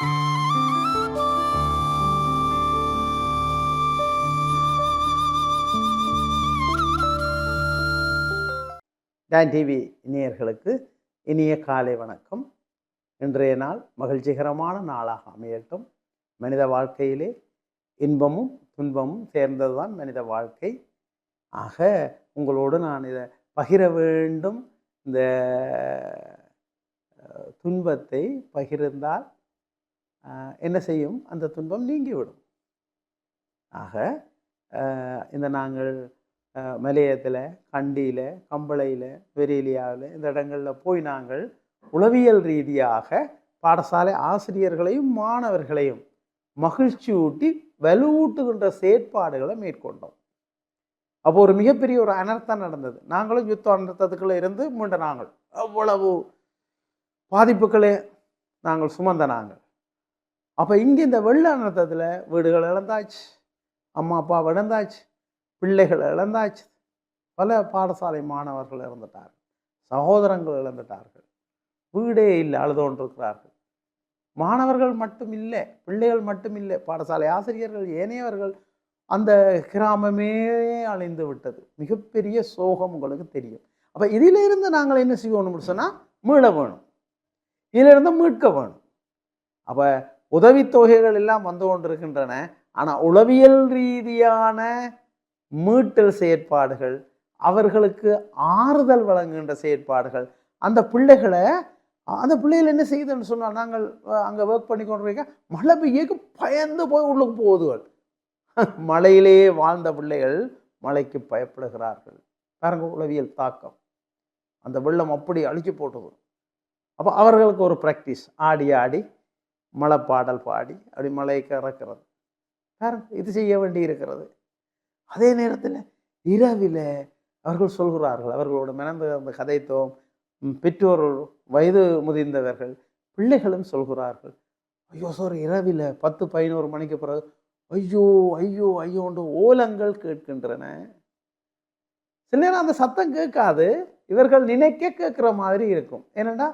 Don TV இனியர்களுக்கு இனிய காலை வணக்கம். இன்றைய நாள் மகிழ்ச்சிகரமான நாளாக அமையட்டும். மனித வாழ்க்கையிலே இன்பமும் துன்பமும் சேர்ந்ததுதான் மனித வாழ்க்கை. ஆக உங்களோடு நான் இதை பகிர வேண்டும். இந்த துன்பத்தை பகிர்ந்தால் என்ன செய்யும்? அந்த துன்பம் நீங்கிவிடும். ஆக இந்த நாங்கள் மலையத்தில் கண்டியில் கம்பளையில் வெரேலியாவில் இந்த இடங்களில் போய் நாங்கள் உளவியல் ரீதியாக பாடசாலை ஆசிரியர்களையும் மாணவர்களையும் மகிழ்ச்சி ஊட்டி வலுவூட்டுகின்ற செயற்பாடுகளை மேற்கொண்டோம். அப்போ ஒரு மிகப்பெரிய ஒரு அனர்த்தம் நடந்தது. நாங்களும் யுத்த அனர்த்தத்துக்குள்ளே இருந்து மீண்ட நாங்கள் அவ்வளவு பாதிப்புகளே நாங்கள் சுமந்த நாங்கள். அப்போ இங்கே இந்த வெள்ள அனர்த்தத்தில் வீடுகள் இழந்தாச்சு. அம்மா அப்பா இழந்தாச்சு. பிள்ளைகள் இழந்தாச்சு. பல பாடசாலை மாணவர்கள் இறந்துட்டார்கள். சகோதரங்கள் இழந்துட்டார்கள். வீடே இல்லை அழுதோன்றிருக்கிறார்கள் மாணவர்கள் மட்டும் இல்லை பிள்ளைகள் மட்டும் இல்லை பாடசாலை ஆசிரியர்கள் ஏனையவர்கள் அந்த கிராமமே அழிந்து விட்டது. மிகப்பெரிய சோகம் உங்களுக்கு தெரியும். அப்போ இதிலிருந்து நாங்கள் என்ன செய்யணும்னு சொன்னால் மீள வேணும். இதிலிருந்து மீட்க வேணும். அப்போ உதவித்தொகைகள் எல்லாம் வந்து கொண்டிருக்கின்றன. ஆனால் உளவியல் ரீதியான மீட்டல் செயற்பாடுகள் அவர்களுக்கு ஆறுதல் வழங்குகின்ற செயற்பாடுகள் அந்த பிள்ளைகளை அந்த பிள்ளைகள் என்ன செய்யுதுன்னு சொன்னால் நாங்கள் அங்கே ஒர்க் பண்ணி கொண்டிருக்க மழை பெய்யக்கு பயந்து போய் உள்ளுக்கு போகுதுகள். மழையிலேயே வாழ்ந்த பிள்ளைகள் மழைக்கு பயப்படுகிறார்கள். பாருங்க உளவியல் தாக்கம். அந்த வெள்ளம் அப்படி அழிச்சு போட்டது. அப்போ அவர்களுக்கு ஒரு ப்ராக்டிஸ் ஆடி ஆடி மழை பாடல் பாடி அப்படி மழையை கறக்கிறது பாருங்க இது செய்ய வேண்டி இருக்கிறது அதே நேரத்தில் இரவில் அவர்கள் சொல்கிறார்கள் அவர்களோட மனந்து அந்த கதைத்துவம் பெற்றோர் வயது முதிர்ந்தவர்கள் பிள்ளைகளும் சொல்கிறார்கள் ஐயோ சார் இரவில் பத்து பதினோரு மணிக்கு பிறகு ஐயோ ஐயோ ஐயோண்டு ஓலங்கள் கேட்கின்றன சில நேரம் அந்த சத்தம் கேட்காது இவர்கள் நினைக்க கேட்குற மாதிரி இருக்கும் ஏனென்னா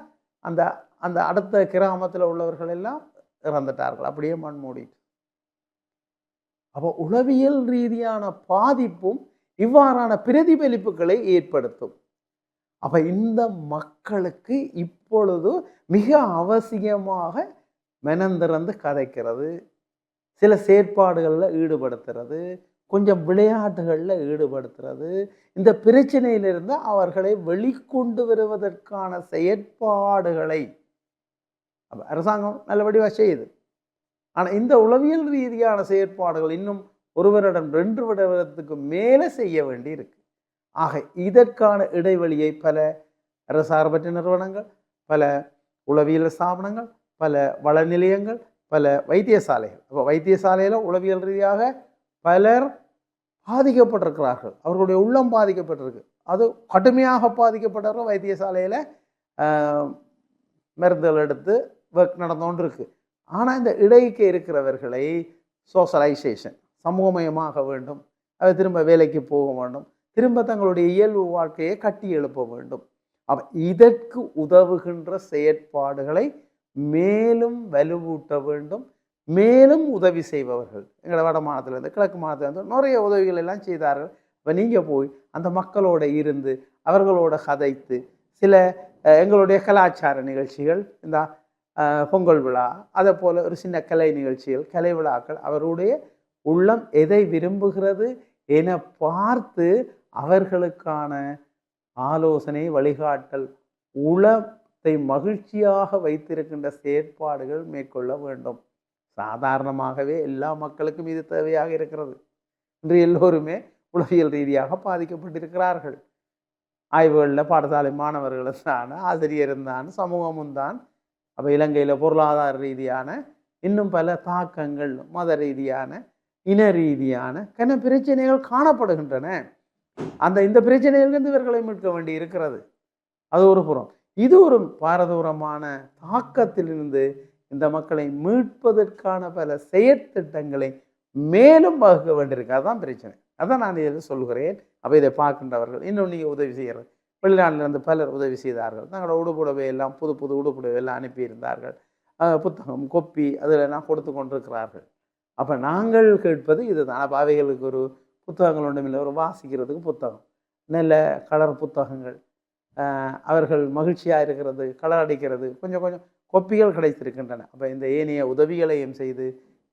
அந்த அந்த அடுத்த கிராமத்தில் உள்ளவர்கள் எல்லாம் இறந்துட்டார்கள். அப்படியே மண் மூடிட்டு. அப்போ உளவியல் ரீதியான பாதிப்பும் இவ்வாறான பிரதிபலிப்புகளை ஏற்படுத்தும். அப்போ இந்த மக்களுக்கு இப்பொழுது மிக அவசியமாக மெனந்திறந்து கதைக்கிறது. சில செயற்பாடுகளில் ஈடுபடுத்துறது. கொஞ்சம் விளையாட்டுகளில் ஈடுபடுத்துறது. இந்த பிரச்சனையிலிருந்து அவர்களை வெளிக்கொண்டு வருவதற்கான செயற்பாடுகளை அப்போ அரசாங்கம் நல்லபடியாக செய்யுது. ஆனால் இந்த உளவியல் ரீதியான செயற்பாடுகள் இன்னும் ஒருவரிடம் ரெண்டு வருடத்துக்கு மேலே செய்ய வேண்டி இருக்கு ஆக இதற்கான இடைவெளியை பல அரசார்பற்ற நிறுவனங்கள் பல உளவியல் ஸ்தாபனங்கள் பல வள நிலையங்கள் பல வைத்தியசாலைகள். அப்போ வைத்தியசாலையில் உளவியல் ரீதியாக பலர் பாதிக்கப்பட்டிருக்கிறார்கள். அவர்களுடைய உள்ளம் பாதிக்கப்பட்டிருக்கு. அது கடுமையாக பாதிக்கப்பட்டவர்கள் வைத்தியசாலையில் மருந்துகள் எடுத்து ஒர்க் நடந்து இருக்குது ஆனால் இந்த இடைக்கு இருக்கிறவர்களை சோஷலைசேஷன் சமூகமயமாக வேண்டும். அது திரும்ப வேலைக்கு போக வேண்டும். திரும்ப தங்களுடைய இயல்பு வாழ்க்கையை கட்டி எழுப்ப வேண்டும். அப்ப இதற்கு உதவுகின்ற செயற்பாடுகளை மேலும் வலுவூட்ட வேண்டும். மேலும் உதவி செய்பவர்கள். எங்களை வட மாநிலத்திலேருந்து கிழக்கு மாநிலத்திலேருந்து நிறைய உதவிகள் எல்லாம் செய்தார்கள். இப்போ நீங்கள் போய் அந்த மக்களோட இருந்து அவர்களோட கதைத்து சில எங்களுடைய கலாச்சார நிகழ்ச்சிகள் இந்த பொங்கல் விழா அதை போல் ஒரு சின்ன கலை நிகழ்ச்சிகள் கலை விழாக்கள் அவருடைய உள்ளம் எதை விரும்புகிறது என பார்த்து அவர்களுக்கான ஆலோசனை வழிகாட்டல் உளத்தை மகிழ்ச்சியாக வைத்திருக்கின்ற செயற்பாடுகள் மேற்கொள்ள வேண்டும். சாதாரணமாகவே எல்லா மக்களுக்கும் இது தேவையாக இருக்கிறது. இன்று எல்லோருமே உளவியல் ரீதியாக பாதிக்கப்பட்டிருக்கிறார்கள். ஆய்வுகளில் பாடசாலை மாணவர்களும் தான் ஆசிரியரும் தான் சமூகமும் தான் அப்போ இலங்கையில் பொருளாதார ரீதியான இன்னும் பல தாக்கங்கள் மத ரீதியான இன ரீதியான கன பிரச்சனைகள் காணப்படுகின்றன. அந்த இந்த பிரச்சனைகளிலிருந்து இவர்களை மீட்க வேண்டி இருக்கிறது. அது ஒரு புறம். இது ஒரு பாரதூரமான தாக்கத்திலிருந்து இந்த மக்களை மீட்பதற்கான பல செயற்திட்டங்களை மேலும் வகுக்க வேண்டியிருக்கு. அதுதான் பிரச்சனை. அதான் நான் இதில் சொல்கிறேன் அப்போ இதை பார்க்கின்றவர்கள் இன்னும் நீங்கள் உதவி செய்கிறது வெளிநாட்டிலிருந்து பலர் உதவி செய்தார்கள். தங்களோட உடுப்புடவை எல்லாம் புது புது உடுப்புடவை எல்லாம் அனுப்பியிருந்தார்கள். புத்தகம் கொப்பி அதிலெல்லாம் கொடுத்து கொண்டிருக்கிறார்கள். அப்போ நாங்கள் கேட்பது இதுதான். அப்போ அவைகளுக்கு ஒரு புத்தகங்கள் ஒன்றுமில்லை ஒரு வாசிக்கிறதுக்கு புத்தகம். நல்ல கலர் புத்தகங்கள். அவர்கள் மகிழ்ச்சியாக இருக்கிறது கலர் அடிக்கிறது. கொஞ்சம் கொஞ்சம் கொப்பிகள் கிடைத்திருக்கின்றன. அப்போ இந்த ஏனைய உதவிகளையும் செய்து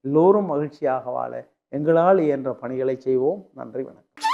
எல்லோரும் மகிழ்ச்சியாக வாழ எங்களால் இயன்ற பணிகளை செய்வோம். நன்றி வணக்கம்.